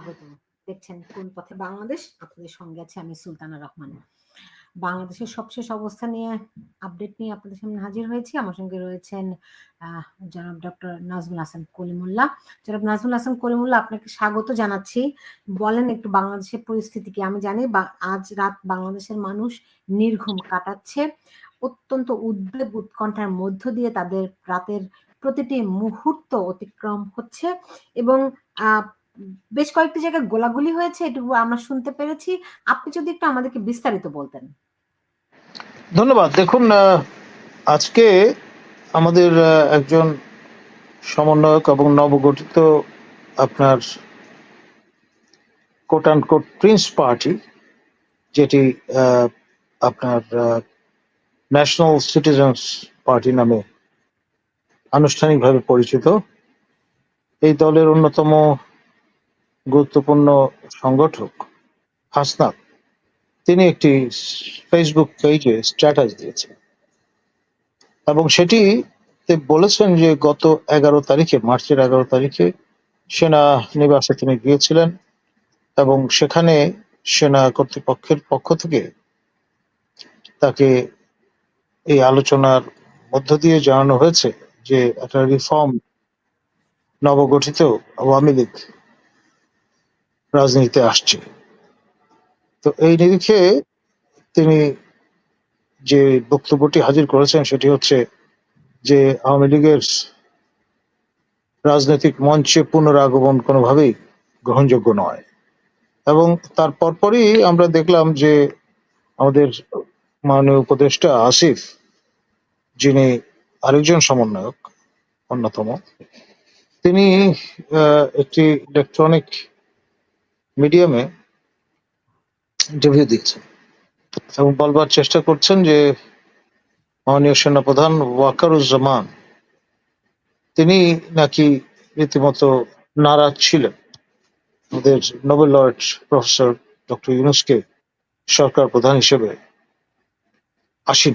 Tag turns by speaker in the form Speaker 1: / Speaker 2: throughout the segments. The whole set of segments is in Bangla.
Speaker 1: স্বাগত। দেখছেন কোন পথে বাংলাদেশ? আপনাদের সঙ্গে আছে আমি সুলতানা রহমান। বাংলাদেশের সবশেষ অবস্থা নিয়ে আপডেট নিয়ে আপনাদের সামনে হাজির হয়েছি। আমার সঙ্গে রয়েছেন জনাব ডক্টর নাজমুল হাসান কলিমুল্লাহ জনাব নাজমুল হাসান কলিমুল্লাহ আপনাকে স্বাগত জানাচ্ছি। বলেন একটু বাংলাদেশের পরিস্থিতি কি? আমি জানি আজ রাত বাংলাদেশের মানুষ নির্ঘুম কাটাচ্ছে। অত্যন্ত উদ্বেগ উৎকণ্ঠার মধ্য দিয়ে তাদের রাতের প্রতিটি মুহূর্ত অতিক্রম হচ্ছে এবং বেশ কয়েকটি জায়গায় গোলাগুলি হয়েছে, এটুকু আমরা শুনতে পেরেছি। আপনি যদি একটু আমাদেরকে বিস্তারিত বলতেন।
Speaker 2: ধন্যবাদ। দেখুন আজকে আমাদের একজন সমন্বয়ক এবং নবগঠিত আপনার quote and quote prince party যেটি আপনার ন্যাশনাল সিটিজেন্স পার্টি নামে আনুষ্ঠানিকভাবে পরিচিত। এই দলের অন্যতম গুরুত্বপূর্ণ সংগঠক হাসনাত। তিনি একটি ফেসবুক পেজে স্ট্যাটাস দিয়েছেন। এবং সেটি বলেছেন যে গত এগারো তারিখে, মার্চের এগারো তারিখে সেনা নিবাসে তিনি গিয়েছিলেন এবং সেখানে সেনা কর্তৃপক্ষের পক্ষ থেকে তাকে এই আলোচনার মধ্য দিয়ে জানানো হয়েছে যে একটা রিফর্ম নবগঠিত আওয়ামী লীগ রাজনীতিতে আসছে। তো এই নিরিখে তিনি যে বক্তব্যটি হাজির করেছেন সেটি হচ্ছে যে আওয়ামী লীগের রাজনৈতিক মঞ্চে পুনরাগমন কোনোভাবেই গ্রহণযোগ্য নয়। এবং তার পরপরই আমরা দেখলাম যে আমাদের মাননীয় উপদেষ্টা আসিফ, যিনি আরেকজন সমন্বয়ক, অন্যতম, তিনি একটি ইলেকট্রনিক মিডিয়ামে ইন্টারভিউ দিয়েছেন এবং বলবার চেষ্টা করছেন যে মাননীয় সেনাপ্রধান ওয়াকারুজ্জামান, তিনি নাকি রীতিমতো নারাজ ছিলেন। আমাদের নোবেল লরেট প্রফেসর ডক্টর ইউনুসকে সরকার প্রধান হিসেবে আসীন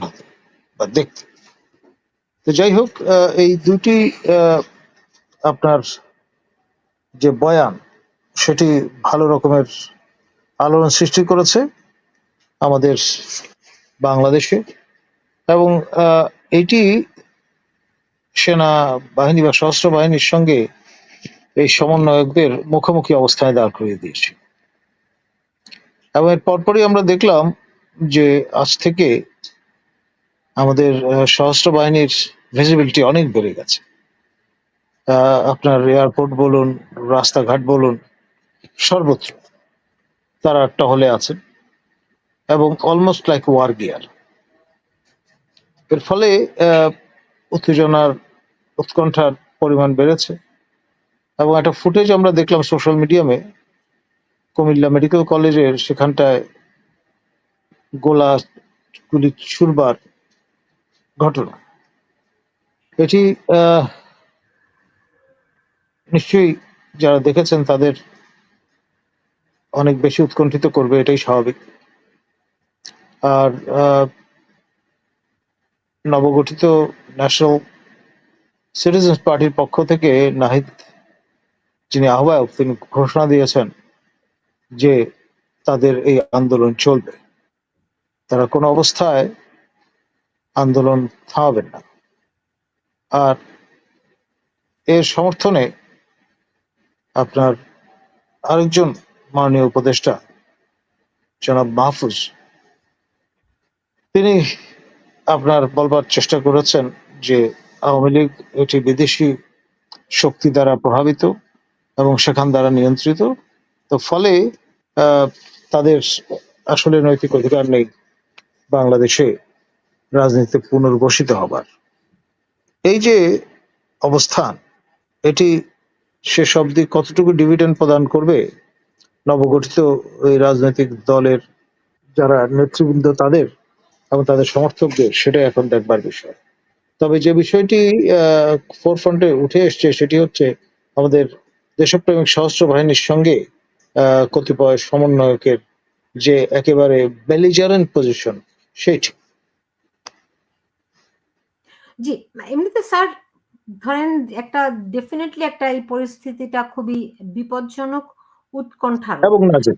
Speaker 2: বা দেখতে। তো যাই হোক এই দুটি আপনার যে বয়ান সেটি ভালো রকমের আলোড়ন সৃষ্টি করেছে আমাদের বাংলাদেশে। এবং এটি সেনা বাহিনী বা সশস্ত্র বাহিনীর সঙ্গে এই সমন্বয়কদের মুখোমুখি অবস্থানে দাঁড় করিয়ে দিয়েছে। এবং এর পরপরই আমরা দেখলাম যে আজ থেকে আমাদের সশস্ত্র বাহিনীর ভিজিবিলিটি অনেক বেড়ে গেছে। আপনার এয়ারপোর্ট বলুন, রাস্তাঘাট বলুন সর্বত্র তারা টহলে আছেন এবং অলমোস্ট লাইক ওয়ার গিয়ার এর ফলে উত্তেজনার উৎকণ্ঠার পরিমাণ বেড়েছে এবং একটা ফুটেজ আমরা দেখলাম সোশ্যাল মিডিয়ামে কুমিল্লা মেডিকেল কলেজের সেখানটায় গোলা গুলি ছুড়বার ঘটনা। এটি নিশ্চয়ই যারা দেখেছেন তাদের অনেক বেশি উৎকণ্ঠিত করবে, এটাই স্বাভাবিক। আর নবগঠিত ন্যাশনাল সিটিজেন্স পার্টির পক্ষ থেকে নাহিদ, যিনি আহ্বায়ক, তিনি ঘোষণা দিয়েছেন যে তাদের এই আন্দোলন চলবে। তারা কোনো অবস্থায় আন্দোলন থামাবেন না। আর এর সমর্থনে আপনার আরেকজন মাননীয় উপদেষ্টা, জনাব মাহফুজ। তিনি আপনার বলবার চেষ্টা করেছেন যে আওয়ামী লীগ এটি বিদেশি শক্তি দ্বারা প্রভাবিত এবং সেখান দ্বারা নিয়ন্ত্রিত। তো ফলে তাদের আসলে নৈতিক অধিকার নেই বাংলাদেশে রাজনীতিতে পুনর্বসিত হবার। এই যে অবস্থান, এটি শেষ অবধি কতটুকু ডিভিডেন্ড প্রদান করবে নবগঠিত এই রাজনৈতিক দলের যারা নেতৃবৃন্দ তাদের এবং তাদের সমর্থকদের সেটা এখন দেখবার বিষয়। তবে যে বিষয়টি ফোরফ্রন্টে উঠে এসছে সেটি হচ্ছে আমাদের দেশপ্রেমিক সশস্ত্র বাহিনীর সঙ্গে কতিপয় সমন্বয়কের যে একেবারে বেলিজারেন্ট পজিশন সেটি।
Speaker 1: জি, এমনিতে স্যার, ধরেন একটা ডেফিনেটলি একটা এই পরিস্থিতিটা খুবই বিপজ্জনক। উৎকণ্ঠার
Speaker 2: এবং নাজের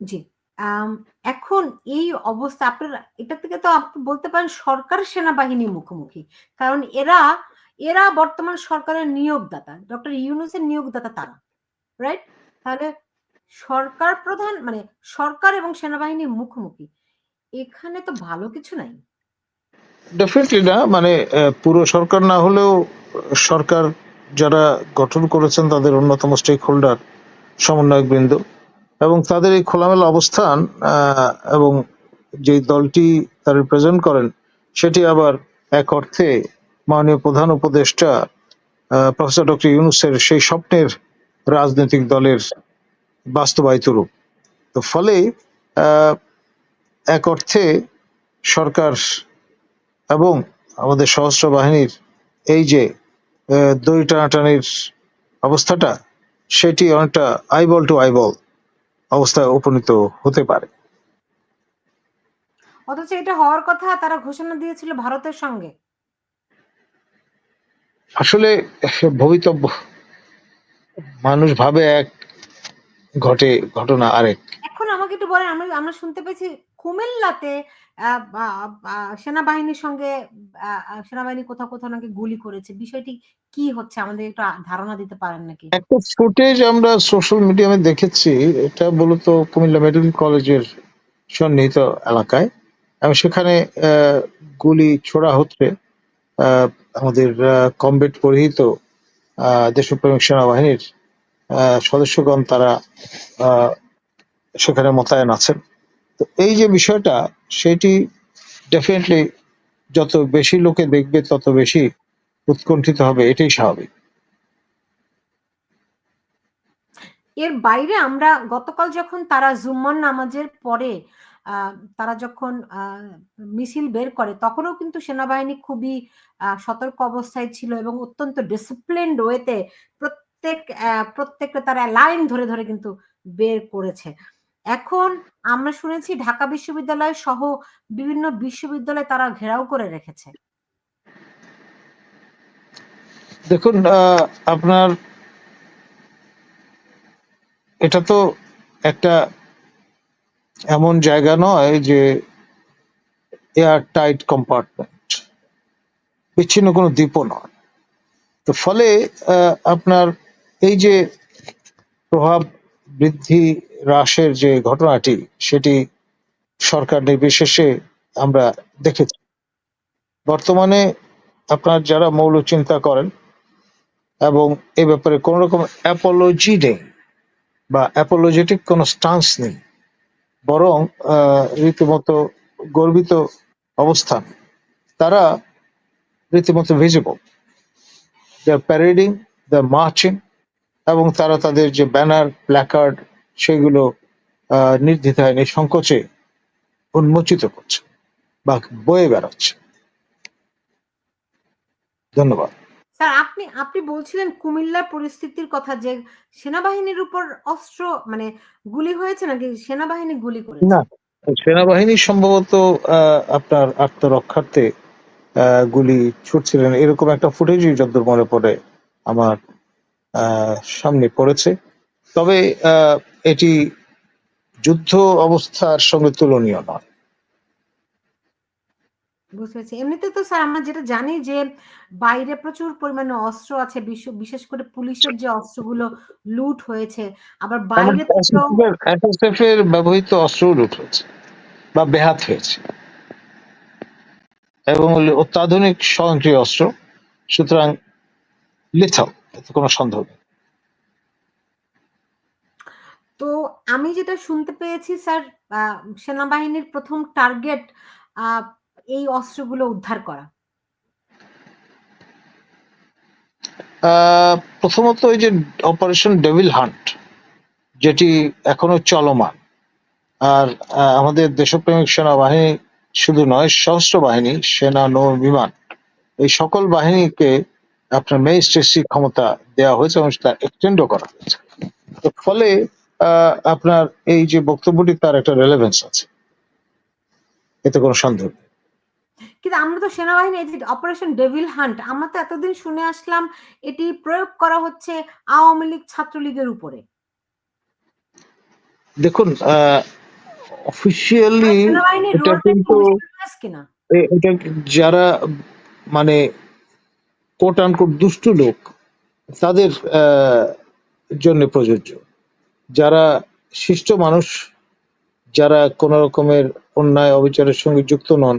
Speaker 1: জি আম, এখন এই অবস্থা আপনার এটা থেকে তো আপনি বলতে পারেন সরকার সেনাবাহিনী মুখোমুখি কারণ এরা এরা বর্তমান সরকারের নিয়োগদাতা ডক্টর ইউনুসের নিয়োগদাতা তারা রাইট তাহলে সরকার প্রধান মানে সরকার এবং সেনাবাহিনী মুখোমুখি এখানে তো ভালো কিছু নাই।
Speaker 2: ডেফিনেটলি না মানে আহ, পুরো সরকার না হলেও সরকার যারা গঠন করেছেন তাদের অন্যতম স্টেক হোল্ডার সমন্বয়ক বৃন্দ এবং তাদের এই খোলামেলা অবস্থান এবং যে দলটি তারা রিপ্রেজেন্ট করেন, সেটি আবার এক অর্থে মাননীয় প্রধান উপদেষ্টা প্রফেসর ডক্টর ইউনুসের সেই স্বপ্নের রাজনৈতিক দলের বাস্তবায়িত রূপ। তো ফলে এক অর্থে সরকার এবং আমাদের সহস্র বাহিনীর এই যে দড়ি টানাটানির অবস্থাটা সেটি অনেকটা আইবল টু আইবল অবস্থায় উপনীত হতে পারে।
Speaker 1: অথচ এটা হওয়ার কথা তারা ঘোষণা দিয়েছিল ভারতের সঙ্গে।
Speaker 2: আসলে ভবিতব্য মানুষ ভাবে এক ঘটে ঘটনা আরেক।
Speaker 1: এখন আমাকে একটু বলেন আমরা আমরা শুনতে পেয়েছি কুমিল্লাতে সেনাবাহিনীর সঙ্গে সেনাবাহিনী কোথাও কোথাও নাকি গুলি করেছে। বিষয়টি কি হচ্ছে? আমাদের একটু ধারণা দিতে পারেন নাকি?
Speaker 2: একটা ফুটেজ আমরা সোশ্যাল মিডিয়ামে দেখেছি। এটা মূলত কুমিল্লা মেডিকেল কলেজের সন্নিহিত এলাকায়। এবং সেখানে গুলি ছোড়া হচ্ছে। আমাদের কমবেট পরিহিত দেশপ্রেমিক সেনাবাহিনীর সদস্যগণ তারা সেখানে মোতায়েন আছেন। তো এই যে বিষয়টা, সেটি ডেফিনেটলি যত বেশি লোকে দেখবে, তত বেশি উৎকণ্ঠিত হবে, এটাই স্বাভাবিক।
Speaker 1: এর বাইরে আমরা গতকাল যখন তারা জুম্মন নামাজের পরে তারা যখন মিছিল বের করে, তখনও কিন্তু সেনাবাহিনী খুবই সতর্ক অবস্থায় ছিল এবং অত্যন্ত ডিসিপ্লিনড ওয়েতে প্রত্যেক প্রত্যেকটা তারা লাইন ধরে ধরে কিন্তু বের করেছে। এখন আমরা শুনেছি ঢাকা বিশ্ববিদ্যালয় সহ বিভিন্ন বিশ্ববিদ্যালয় তারা ঘেরাও করে রেখেছে।
Speaker 2: দেখুন আপনার এটা তো একটা এমন জায়গা নয় যে এয়ার টাইট কম্পার্টমেন্ট, বিচ্ছিন্ন কোনো দ্বীপও নয়। তো ফলে আপনার এই যে প্রভাব বৃদ্ধি হ্রাসের যে ঘটনাটি, সেটি সরকার নির্বিশেষে আমরা দেখেছি। বর্তমানে আপনার যারা মৌল চিন্তা করেন এবং এ ব্যাপারে কোন রকম অ্যাপোলজি নেই বা অ্যাপোলজেটিক কোনো স্টান্স নেই, বরং রীতিমতো গর্বিত অবস্থান, তারা রীতিমতো ভিজিবল দে প্যারেডিং দে মার্চিং এবং তারা তাদের যে ব্যানার প্ল্যাকার্ড সেগুলো নির্দ্বিধায় নিঃসংকোচে উন্মোচিত করছে বা বয়ে বেড়াচ্ছে। ধন্যবাদ।
Speaker 1: স্যার আপনি আপনি বলছিলেন কুমিল্লার পরিস্থিতির কথা যে সেনাবাহিনীর উপর অস্ত্র মানে গুলি হয়েছে নাকি সেনাবাহিনী গুলি করেছে?
Speaker 2: না সেনাবাহিনী সম্ভবত আহ, আপনার আত্মরক্ষার্থে আহ, গুলি ছুটছিলেন। এরকম একটা ফুটেজই যদ্দূর মনে পড়ে আমার সামনে পড়েছে। তবে এটি যুদ্ধ অবস্থার সঙ্গে তুলনীয় নয়।
Speaker 1: বুঝতে পেরেছি। এমনিতে তো স্যার আমরা যেটা জানি যে বাইরে প্রচুর পরিমাণে অস্ত্র আছে বিশেষ করে পুলিশের যে অস্ত্রগুলো লুট হয়েছে আবার বাইরে
Speaker 2: এর ব্যবহৃত অস্ত্র লুট হয়েছে বা বেহাত হয়েছে। এবং অত্যাধুনিক স্বয়ংক্রিয় অস্ত্র সুতরাং লিথাল এতে কোনো সন্দেহ নেই।
Speaker 1: তো আমি যেটা শুনতে পেয়েছি স্যার সেনাবাহিনীর প্রথম টার্গেট এই অস্ত্রগুলো উদ্ধার করা।
Speaker 2: প্রথমত ওই যে অপারেশন ডেভিল হান্ট যেটি এখনও চলমান। আর আমাদের দেশপ্রেমিক সেনাবাহিনী শুধু নয় সশস্ত্র বাহিনী সেনা নৌ বিমান এই সকল বাহিনীকে আপনার ম্যাজিস্ট্রেসি ক্ষমতা দেওয়া হয়েছে এবং সেটা এক্সটেন্ডও করা হয়েছে। তো ফলে আহ, আপনার এই যে বক্তব্যটি তার একটা রেলেভেন্স আছে। এতে কোনো সন্দেহ নেই।
Speaker 1: কিন্তু আমরা তো সেনাবাহিনী এই যে অপারেশন ডেভিল হান্ট আমরা তো এতদিন শুনে আসলাম এটি প্রয়োগ করা হচ্ছে আওয়ামী লীগ ছাত্রলীগের উপরে।
Speaker 2: দেখুন অফিসিয়ালি এটা কিন্তু এটা যারা মানে কোট আনকোট দুষ্টু লোক, তাদের জন্য প্রযোজ্য। যারা শিষ্ট মানুষ, যারা কোন রকমের অন্যায় অবিচারের সঙ্গে যুক্ত নন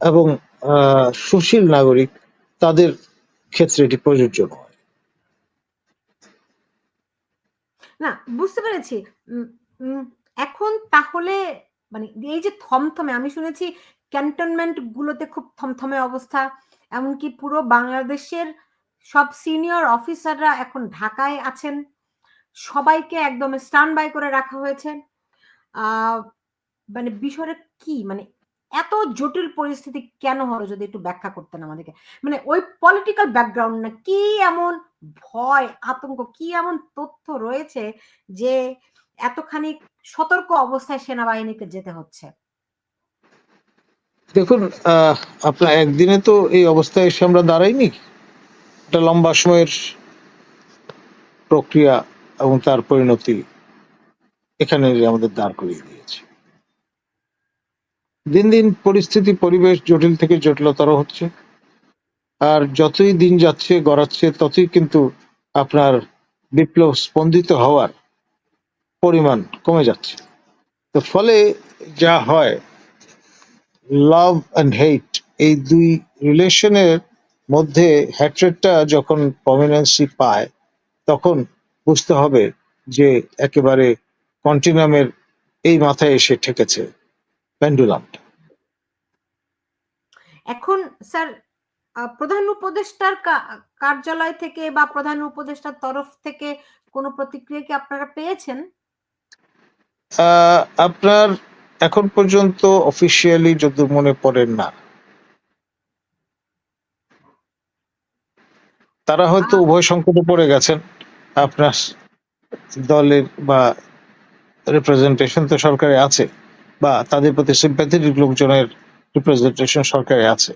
Speaker 2: এবং সুশীল নাগরিক, তাদের ক্ষেত্রে এটি প্রযোজ্য নয়।
Speaker 1: না, বুঝতে পেরেছি। এখন তাহলে মানে এই যে থমথমে, আমি শুনেছি ক্যান্টনমেন্ট গুলোতে খুব থমথমে অবস্থা। এমনকি পুরো বাংলাদেশের সব সিনিয়র অফিসাররা এখন ঢাকায় আছেন। সবাইকে একদম স্টান বাই করে রাখা হয়েছে। মানে বিষয়টা কি? মানে এত জটিল পরিস্থিতি কেন হলো যদি একটু ব্যাখ্যা করতেন আমাদেরকে? মানে ওই পলিটিক্যাল ব্যাকগ্রাউন্ড না, কি এমন ভয়, আতঙ্ক, কি এমন তথ্য রয়েছে যে এতখানি সতর্ক অবস্থায় সেনাবাহিনীকে যেতে হচ্ছে?
Speaker 2: দেখুন আপনার একদিনে তো এই অবস্থায় এসে আমরা দাঁড়াইনি। একটা লম্বা সময়ের প্রক্রিয়া এবং তার পরিণতি এখানে আমাদের দাঁড় করিয়ে দিয়েছে। দিন দিন পরিস্থিতি, পরিবেশ জটিল থেকে জটিলতর হচ্ছে। আর যতই দিন যাচ্ছে, গড়াচ্ছে, ততই কিন্তু আপনার বিপ্লব স্পন্দিত হওয়ার পরিমাণ কমে যাচ্ছে। তো ফলে যা হয় লাভ অ্যান্ড হেট এই দুই রিলেশনের মধ্যে হ্যাট্রেটটা যখন প্রমিনেন্সি পায় তখন বুঝতে হবে যে একেবারে কন্টিনামের এই মাথায় এসে ঠেকেছে পেন্ডুলামটা
Speaker 1: এখন স্যার প্রধান উপদেষ্টার কার্যালয় থেকে বা প্রধান উপদেষ্টার তরফ থেকে কোনো প্রতিক্রিয়া কি আপনারা পেয়েছেন?
Speaker 2: আহ, আপনার এখন পর্যন্ত অফিসিয়ালি যদি মনে পড়েন না তারা হয়তো উভয় সংকটে পড়ে গেছেন। আপনার দলের বা রিপ্রেজেন্টেশন তো সরকারে আছে বা তাদের প্রতি সিম্প্যাথেটিক লোকজনের রিপ্রেজেন্টেশন সরকারে আছে।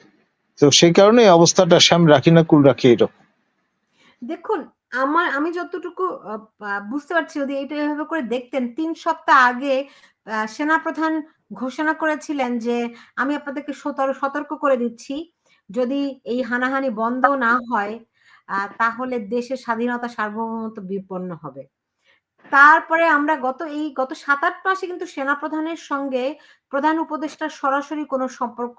Speaker 2: তো সেই কারণে অবস্থাটা শ্যাম রাখি না কুল রাখি এরকম
Speaker 1: দেখুন আমার আমি যতটুকু বুঝতে পারছি যদি এটা এভাবে করে দেখতেন তিন সপ্তাহ আগে সেনাপ্রধান ঘোষণা করেছিলেন যে, আমি আপনাদেরকে সতর- সতর্ক করে দিচ্ছি। যদি এই হানাহানি বন্ধ না হয় তাহলে দেশের স্বাধীনতা সার্বভৌমত্ব বিপন্ন হবে। তারপরে আমরা গত এই গত সাত আট মাসে কিন্তু সেনাপ্রধানের সঙ্গে প্রধান উপদেষ্টার সরাসরি কোনো সম্পর্ক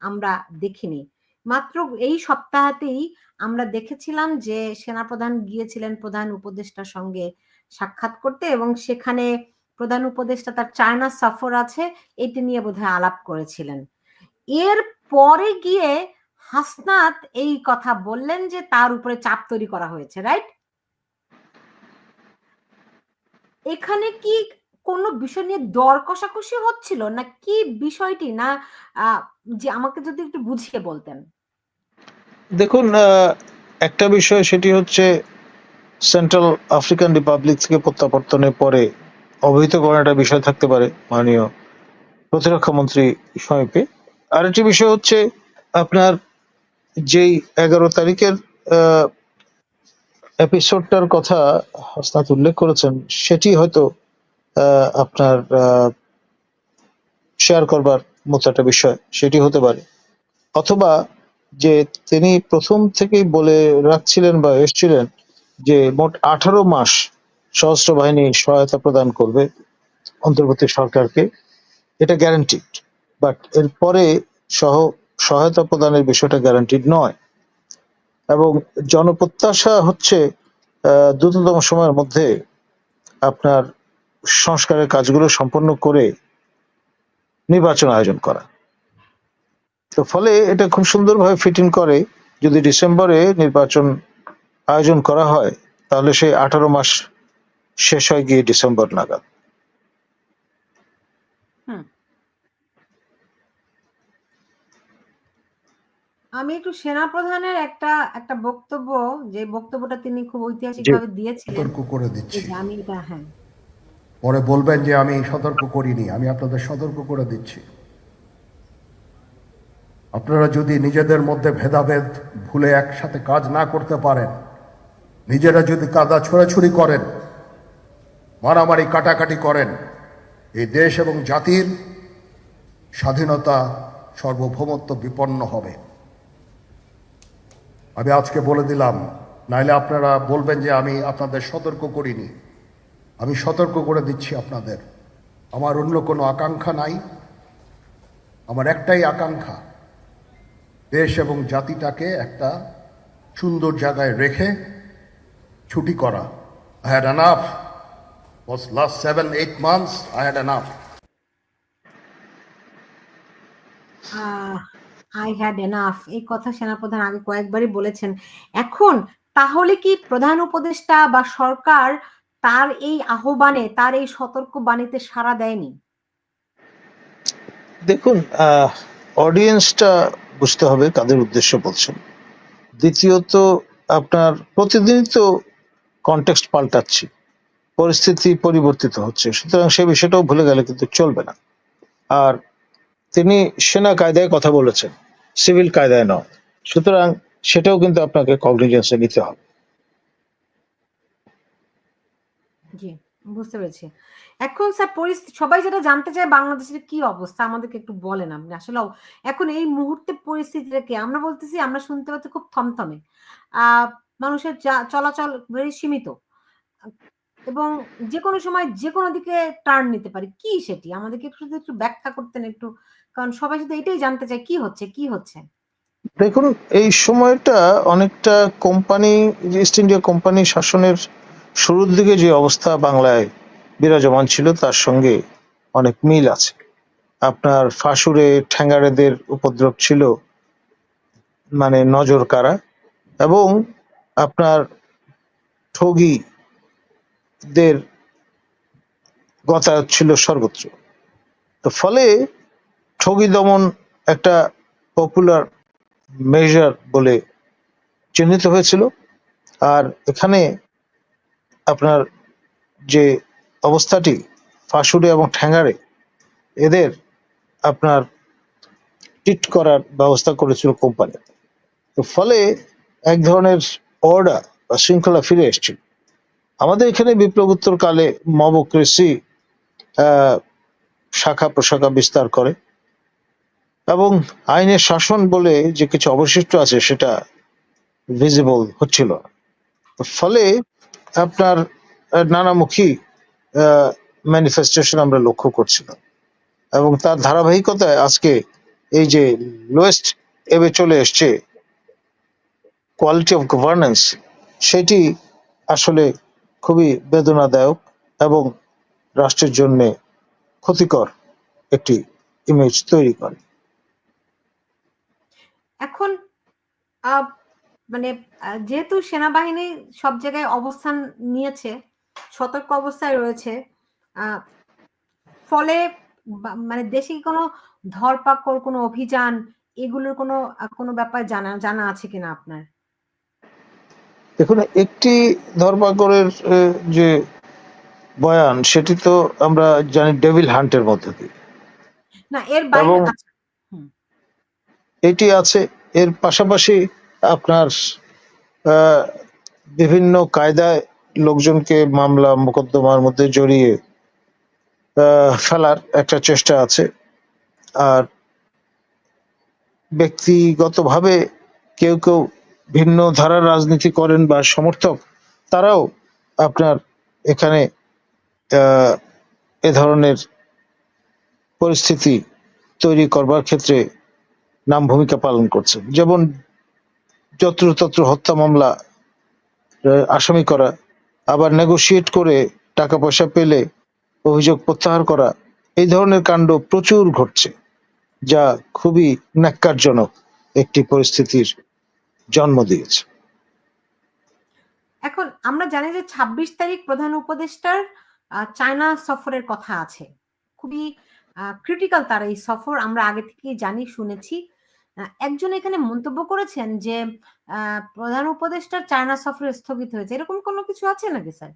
Speaker 1: আমরা দেখিনি। মাত্র এই সপ্তাহতেই আমরা দেখেছিলাম যে, সেনাপ্রধান গিয়েছিলেন প্রধান উপদেষ্টার সঙ্গে সাক্ষাৎ করতে এবং সেখানে প্রধান উপদেষ্টা তার চায়না সফর আছে, এটি নিয়ে বোধহয় আলাপ করেছিলেন। এর পরে গিয়ে হাসনাত এই কথা বললেন যে তার উপরে চাপ তৈরি করা হয়েছে রাইট এখানে কি কোনো বিষয় নিয়ে দর কষাকষি হচ্ছিল, না কি বিষয়টি, না যে আমাকে যদি একটু বুঝিয়ে বলতেন?
Speaker 2: দেখুন একটা বিষয় সেটি হচ্ছে সেন্ট্রাল আফ্রিকান রিপাবলিক থেকে প্রত্যাবর্তনের পরে অবহিত করার একটা বিষয় থাকতে পারে মাননীয় প্রতিরক্ষা মন্ত্রী সমীপে। আরেকটি বিষয় হচ্ছে আপনার যেই এগারো তারিখের এপিসোডটার কথা হাসনাত উল্লেখ করেছেন, সেটি হয়তো আপনার শেয়ার করবার মতো একটা বিষয়, সেটি হতে পারে। অথবা যে তিনি প্রথম থেকেই বলে রাখছিলেন বা এসছিলেন যে মোট আঠারো মাস সশস্ত্র বাহিনী সহায়তা প্রদান করবে অন্তর্বর্তী সরকারকে, এটা গ্যারান্টিড বাট এরপরে সহ, সহায়তা প্রদানের বিষয়টা গ্যারান্টিড নয়। এবং জনপ্রত্যাশা হচ্ছে দ্রুততম সময়ের মধ্যে আপনার সংস্কারের কাজগুলো সম্পন্ন করে নির্বাচন আয়োজন করা। তো ফলে এটা খুব সুন্দরভাবে ফিট ইন করে, যদি ডিসেম্বরে নির্বাচন আয়োজন করা হয়, তাহলে সেই আঠারো মাস শেষ হয় গিয়ে ডিসেম্বর নাগাদ।
Speaker 1: আমি একটু সেনাপ্রধানের একটা একটা বক্তব্য যে বক্তব্যটা তিনি খুব ঐতিহাসিকভাবে দিয়েছিলেন।
Speaker 3: সতর্ক করে দিচ্ছি।
Speaker 1: আমি এটা হ্যাঁ।
Speaker 3: পরে বলবেন যে আমি সতর্ক করিনি আমি আপনাদের সতর্ক করে দিচ্ছি। আপনারা যদি নিজেদের মধ্যে ভেদাভেদ ভুলে একসাথে কাজ না করতে পারেন নিজেরা যদি কাদা ছোড়াছুড়ি করেন মারামারি কাটাকাটি করেন। এই দেশ এবং জাতির স্বাধীনতা সার্বভৌমত্ব বিপন্ন হবে। আমি আজকে বলে দিলাম, নাইলে আপনারা বলবেন যে আমি আপনাদের সতর্ক করিনি। আমি সতর্ক করে দিচ্ছি আপনাদের। আমার অন্য কোনো আকাঙ্ক্ষা নাই। আমার একটাই আকাঙ্ক্ষা, দেশ এবং জাতিটাকে একটা সুন্দর জায়গায় রেখে ছুটি করা। I had enough was last seven eight months i had enough.
Speaker 1: I had enough এই কথা সেনাপ্রধান আগে কয়েকবারই বলেছেন। এখন তাহলে কি প্রধান উপদেষ্টা বা সরকার তার এই আহ্বানে তার এই সতর্ক বাণীতে সাড়া দেয়নি?
Speaker 2: দেখুন অডিয়েন্সটা বুঝতে হবে কাদের উদ্দেশ্য বলছেন। দ্বিতীয়ত আপনার প্রতিদিনই তো কনটেক্সট পাল্টাচ্ছি। পরিস্থিতি পরিবর্তিত হচ্ছে। সুতরাং সে বিষয়টাও ভুলে গেলে কিন্তু চলবে না। আর তিনি সেনা কায়দায় কথা বলেছেন, সিভিল কায়দায় নয়। সুতরাং সেটাও কিন্তু আপনাকে কগনিজেন্সে নিতে হবে।
Speaker 1: বুঝতে পেরেছি। এখন স্যার পরিস্থিতি সবাই যেটা জানতে চায় বাংলাদেশের কি অবস্থা, আমাদেরকে একটু বলেন আপনি। আসলে এখন এই মুহূর্তে পরিস্থিতিটা কি? আমরা বলতেছি, আমরা শুনতে পাচ্ছি খুব থমথমে। মানুষের চলাচল সীমিত। এবং যে কোনো সময় যে কোনো দিকে টার্ন নিতে পারি। কি সেটি? আমাদেরকে একটু একটু ব্যাখ্যা করতেন একটু, কারণ সবাই শুধু এটাই জানতে চায়, কি হচ্ছে কি হচ্ছে?
Speaker 2: দেখুন, এই সময়টা অনেকটা কোম্পানি ইস্ট ইন্ডিয়া কোম্পানি শাসনের শুরুর দিকে যে অবস্থা বাংলায় বিরাজমান ছিল, তার সঙ্গে অনেক মিল আছে। আপনার ফাসুরে ঠ্যাঙ্গারেদের উপদ্রব ছিল মানে নজর কারা এবং আপনার ঠগীদের গতায়ত ছিল সর্বত্র। তো ফলে ঠগি দমন একটা পপুলার মেজার বলে চিহ্নিত হয়েছিল। আর এখানে আপনার যে অবস্থাটি ফাঁসুড়ে এবং ঠ্যাঙ্গারে এদের আপনার টিট করার ব্যবস্থা করেছিল কোম্পানি তো ফলে এক ধরনের অর্ডার বা শৃঙ্খলা ফিরে এসেছিল। আমাদের এখানে বিপ্লবোত্তর কালে মবক্রেসি শাখা প্রশাখা বিস্তার করে এবং আইনের শাসন বলে যে কিছু অবশিষ্ট আছে সেটা ভিজিবল হচ্ছিল। ফলে আপনার নানামুখী ম্যানিফেস্টেশন আমরা লক্ষ্য করছিলাম এবং তার ধারাবাহিকতায় আজকে এই যে লোয়েস্ট এবে চলে এসছে কোয়ালিটি অফ গভর্নেন্স সেটি আসলে খুবই বেদনাদায়ক এবং রাষ্ট্রের জন্যে ক্ষতিকর একটি ইমেজ তৈরি করে।
Speaker 1: এখন মানে যেহেতু সেনাবাহিনী সব জায়গায় অবস্থান নিয়েছে, সতর্ক অবস্থায় রয়েছে ফলে মানে দেশে কি কোনো ধরপাকড়, কোনো অভিযান, এগুলোর কোনো কোনো ব্যাপার জানা জানা আছে কিনা আপনার?
Speaker 2: দেখুন একটি ধর্মাকরের যে বয়ান সেটি তো আমরা জানি ডেভিল হান্টের মধ্যে দিয়ে।
Speaker 1: না এর
Speaker 2: এবং এটি আছে এর পাশাপাশি আপনার আহ, বিভিন্ন কায়দায় লোকজনকে মামলা মোকদ্দমার মধ্যে জড়িয়ে আহ, ফেলার একটা চেষ্টা আছে। আর ব্যক্তিগতভাবে কেউ কেউ ভিন্ন ধারার রাজনীতি করেন বা সমর্থক, তারাও আপনার এখানে এ ধরনের পরিস্থিতি তৈরি করবার ক্ষেত্রে নাম ভূমিকা পালন করছে যেমন যত্রতত্র হত্যা মামলা আসামি করা, আবার নেগোশিয়েট করে টাকা পয়সা পেলে অভিযোগ প্রত্যাহার করা, এই ধরনের কাণ্ড প্রচুর ঘটছে, যা খুবই ন্যাক্কারজনক একটি পরিস্থিতির জন্ম দিয়েছে।
Speaker 1: এখন আমরা জানি যে ছাব্বিশ তারিখ প্রধান উপদেষ্টার চায়না সফরের কথা আছে। খুবই ক্রিটিক্যাল তার এই সফর। আমরা আগে থেকেই জানি শুনেছি। একজন এখানে মন্তব্য করেছেন যে প্রধান উপদেষ্টার চায়না সফর স্থগিত হয়েছে। এরকম কোনো কিছু আছে নাকি স্যার?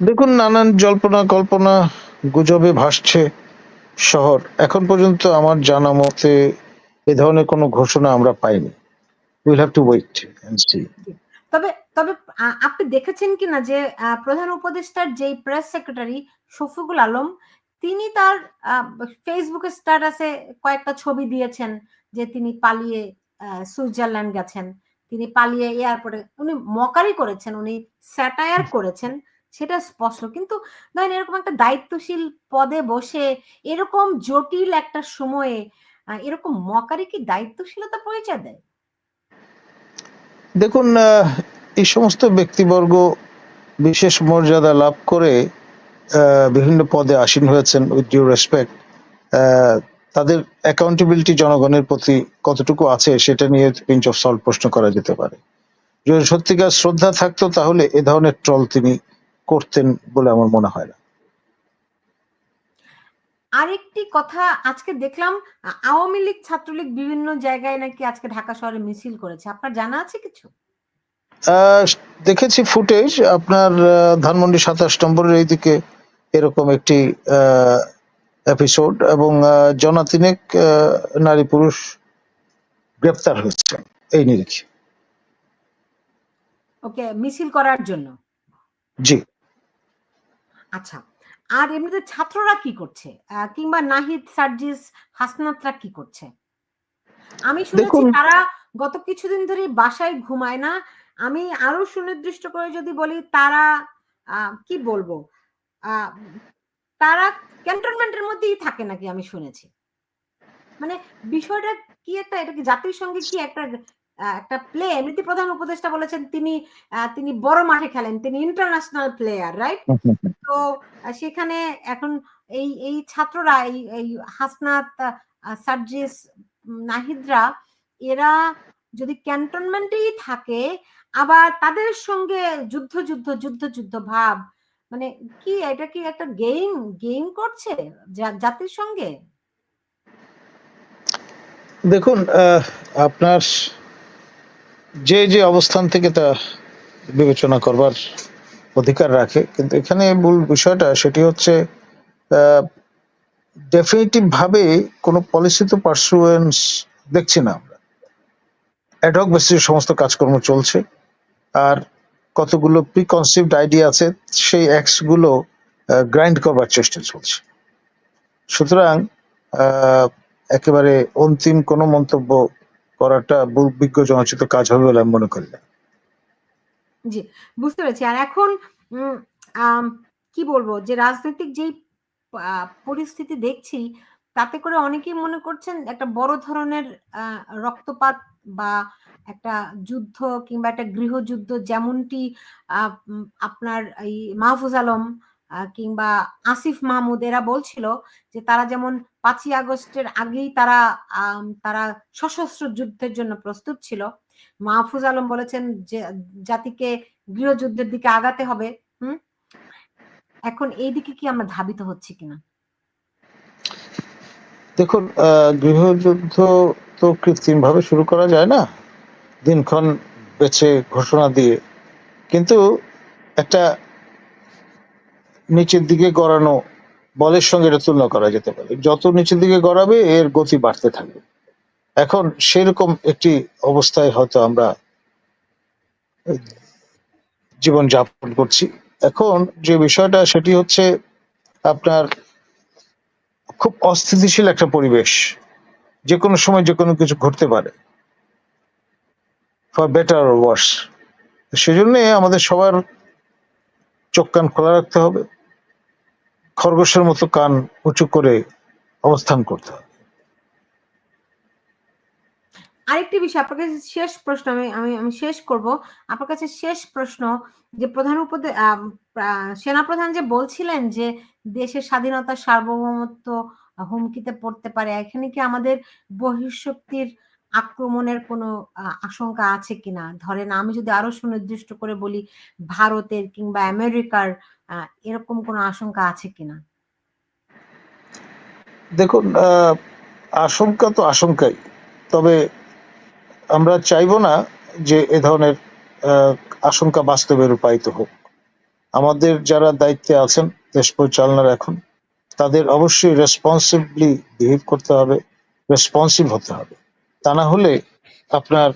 Speaker 2: দেখুন নানান জল্পনা কল্পনা গুজবে ভাসছে শহর। এখন পর্যন্ত আমার জানা মতে এ ধরনের কোনো ঘোষণা আমরা পাইনি। Will have to wait and see
Speaker 1: তবে তবে আপনি দেখেছেন কিনা যে আহ, প্রধান উপদেষ্টার যেই প্রেস সেক্রেটারি শফিকুল আলম তিনি তার ফেসবুকে স্ট্যাটাসে কয়েকটা ছবি দিয়েছেন যে তিনি পালিয়ে সুইজারল্যান্ড গেছেন। তিনি পালিয়ে এয়ারপোর্টে উনি মকারি করেছেন উনি স্যাটায়ার করেছেন সেটা স্পষ্ট। কিন্তু ধরেন এরকম একটা দায়িত্বশীল পদে বসে এরকম জটিল একটা সময়ে এরকম মকারি কি দায়িত্বশীলতা পরিচয় দেয়?
Speaker 2: দেখুন এই সমস্ত ব্যক্তিবর্গ বিশেষ মর্যাদা লাভ করে বিভিন্ন পদে আসীন হয়েছেন উইথ ডিউ রেসপেক্ট তাদের অ্যাকাউন্টেবিলিটি জনগণের প্রতি কতটুকু আছে সেটা নিয়ে পিঞ্চ অফ সল্ট প্রশ্ন করা যেতে পারে। যদি সত্যিকার শ্রদ্ধা থাকতো, তাহলে এ ধরনের ট্রল তিনি করতেন বলে আমার মনে হয় না।
Speaker 1: আরেকটি কথা আজকে দেখলাম আওয়ামী লীগ ছাত্রলীগ বিভিন্ন জায়গায় নাকি আজকে ঢাকা শহরে মিছিল করেছে। আপনার জানা আছে কিছু?
Speaker 2: দেখেছি ফুটেজ। আপনার ধানমন্ডি সাতাশ নম্বরের এইদিকে এরকম একটি এপিসোড এবং আহ, জনা তিনেক আহ, নারী পুরুষ গ্রেপ্তার হয়েছে। এই নিরিখে
Speaker 1: ওকে মিছিল করার জন্য?
Speaker 2: জি।
Speaker 1: আচ্ছা আর এমনিতে ছাত্ররা কি করছে? কিংবা নাহিদ সার্জিস হাসনাতরা কি করছে? আমি শুনেছি তারা গত কিছুদিন ধরে বাসায় ঘুমায় না। আমি আরও সুনির্দিষ্ট করে যদি বলি তারা কি বলব? আহ, তারা ক্যান্টনমেন্টের মধ্যেই থাকে নাকি আমি শুনেছি? মানে বিষয়টা কি একটা এটা কি জাতির সঙ্গে কি একটা একটা প্লে এমনিতে প্রধান উপদেষ্টা বলেছেন তিনি তিনি বড় মাঠে খেলেন তিনি ইন্টারন্যাশনাল প্লেয়ার রাইট তো সেখানে এখন এই এই ছাত্ররা এই এই হাসনাত সার্জিস নাহিদরা এরা যদি ক্যান্টনমেন্টেই থাকে আবার তাদের সঙ্গে যুদ্ধ যুদ্ধ যুদ্ধ যুদ্ধ ভাব মানে কি এটা কি একটা গেম গেম করছে জাতির সঙ্গে?
Speaker 2: দেখুন আহ, আপনার যে যে অবস্থান থেকে তা বিবেচনা করবার অধিকার রাখে। কিন্তু এখানে মূল বিষয়টা সেটি হচ্ছে ডেফিনেটিভ ভাবে কোনো পলিসি তো পার্সুয়েন্স দেখছি না আমরা। অ্যাডহক বেসিস সমস্ত কাজকর্ম চলছে। আর কতগুলো প্রিকনসিভড আইডিয়া আছে, সেই অ্যাক্টসগুলো গ্রাইন্ড করবার চেষ্টা চলছে। সুতরাং একেবারে অন্তিম কোনো মন্তব্য করাটা বু- বিজ্ঞজনোচিত কাজ হবে বলে আমি মনে করি না।
Speaker 1: জি, বুঝতে পেরেছি। আর এখন কি বলব, যে রাজনৈতিক যেই পরিস্থিতি দেখছি, তাতে করে অনেকেই মনে করছেন একটা বড় ধরনের রক্তপাত বা একটা যুদ্ধ কিংবা একটা গৃহযুদ্ধ যেমনটি আপনার এই মাহফুজ আলম কিংবা আসিফ মাহমুদ, এরা বলছিল যে তারা যেমন পাঁচই আগস্টের আগেই তারা তারা সশস্ত্র যুদ্ধের জন্য প্রস্তুত ছিল। মাহফুজ আলম বলেছেন যে, জাতিকে গৃহযুদ্ধের দিকে আগাতে হবে, হুম? এখন এই দিকে কি আমরা ধাবিত হচ্ছি কিনা?
Speaker 2: দেখুন গৃহযুদ্ধ তো কৃত্রিম ভাবে শুরু করা যায় না। দিনক্ষণ বেছে ঘোষণা দিয়ে। কিন্তু একটা নিচের দিকে গড়ানো বলের সঙ্গে এটা তুলনা করা যেতে পারে। যত নিচের দিকে গড়াবে, এর গতি বাড়তে থাকবে। এখন সেরকম একটি অবস্থায় হয়তো আমরা জীবন যাপন করছি। এখন যে বিষয়টা, সেটি হচ্ছে আপনার খুব অস্থিতিশীল একটা পরিবেশ। যে কোনো সময় যে কোনো কিছু ঘটতে পারে। For better worse. সেজন্য আমাদের সবার চোখ কান খোলা রাখতে হবে। খরগোশের মতো কান উঁচু করে অবস্থান করতে। হবে
Speaker 1: আরেকটি বিষয়, আপনার কাছে শেষ প্রশ্ন, আমি আমি আমি শেষ করব। আপনার কাছে শেষ প্রশ্ন যে প্রধান উপদে সেনাপ্রধান যে বলছিলেন যে দেশের স্বাধীনতা সার্বভৌমত্ব হুমকিতে পড়তে পারে, এখানে কি আমাদের বহিঃশক্তির আক্রমণের কোনো আশঙ্কা আছে কিনা? ধরেন আমি যদি আরও সুনির্দিষ্ট করে বলি ভারতের কিংবা আমেরিকার এরকম কোনো আশঙ্কা আছে কিনা?
Speaker 2: দেখুন আশঙ্কা তো আশঙ্কাই। তবে আমরা চাইব না যে এ ধরনের আশঙ্কা বাস্তবে রূপায়িত হোক। আমাদের যারা দায়িত্বে আছেন, দেশ পরিচালনার এখন, তাদের অবশ্যই রেসপন্সিবলি বিহেভ করতে হবে রেসপন্সিভ হতে হবে। তা না হলে আপনার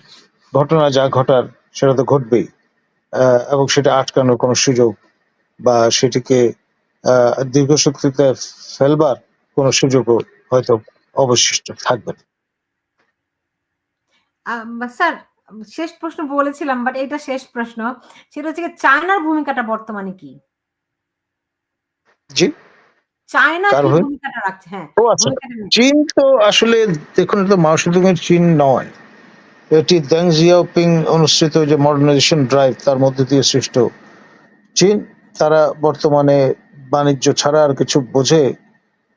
Speaker 2: ঘটনা যা ঘটার সেটা তো ঘটবেই এবং সেটা আটকানোর কোনো সুযোগ বা সেটিকে দীর্ঘশক্তিতে ফেলবার কোনো সুযোগও হয়তো অবশিষ্ট থাকবে না।
Speaker 1: স্যার শেষ প্রশ্ন বলেছিলাম বাট এটা শেষ প্রশ্ন। সেটা হচ্ছে চায়নার ভূমিকাটা বর্তমানে কি?
Speaker 2: জি।
Speaker 1: চায়না? ভূমিকাটা রাখছে? হ্যাঁ
Speaker 2: ও আচ্ছা। চীন তো আসলে দেখুন এটা মাও সেতুংয়ের চীন নয়। এটি দেং জিয়াওপিং অনুষ্ঠিত যে মডার্নাইজেশন ড্রাইভ তার মধ্যে দিয়ে সৃষ্ট। চীন তারা বর্তমানে বাণিজ্য ছাড়া আর কিছু বোঝে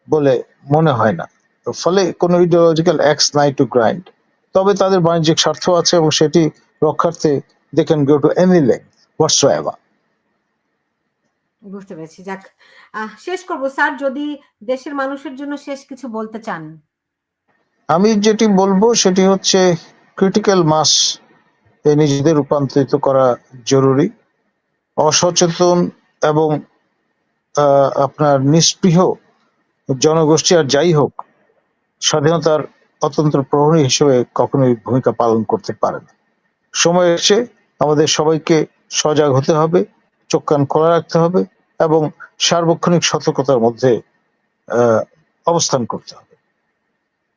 Speaker 2: বলে মনে হয় না। তো ফলে কোনো ইডিওলজিক্যাল অ্যাক্স নাই টু গ্রাইন্ড তবে তাদের বাণিজ্যিক স্বার্থ আছে এবং সেটি রক্ষার্থে they can go to any length what's
Speaker 1: বুঝতে পেরেছি। যাক শেষ করব। স্যার, যদি দেশের মানুষের জন্য শেষ কিছু বলতে চান।
Speaker 2: আমি যেটি বলব, সেটি হচ্ছে ক্রিটিক্যাল মাস এ নিজেদের রূপান্তরিত করা জরুরি। অসচেতন এবং আপনার নিস্পৃহ জনগোষ্ঠী আর যাই হোক, স্বাধীনতার অতন্ত্র প্রহরী হিসেবে কখনোই ভূমিকা পালন করতে পারে না। সময় এসে আমাদের সবাইকে সজাগ হতে হবে। চোখ কান খোলা রাখতে হবে এবং সার্বক্ষণিক সতর্কতার মধ্যে অবস্থান করতে হবে।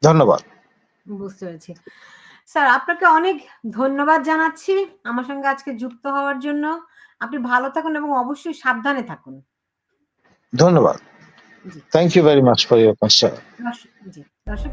Speaker 2: ধন্যবাদ।
Speaker 1: বুঝতে পেরেছি। স্যার আপনাকে অনেক ধন্যবাদ জানাচ্ছি আমার সঙ্গে আজকে যুক্ত হওয়ার জন্য। আপনি ভালো থাকুন এবং অবশ্যই সাবধানে থাকুন।
Speaker 2: ধন্যবাদ। Thank you very much for your concern
Speaker 1: দর্শক।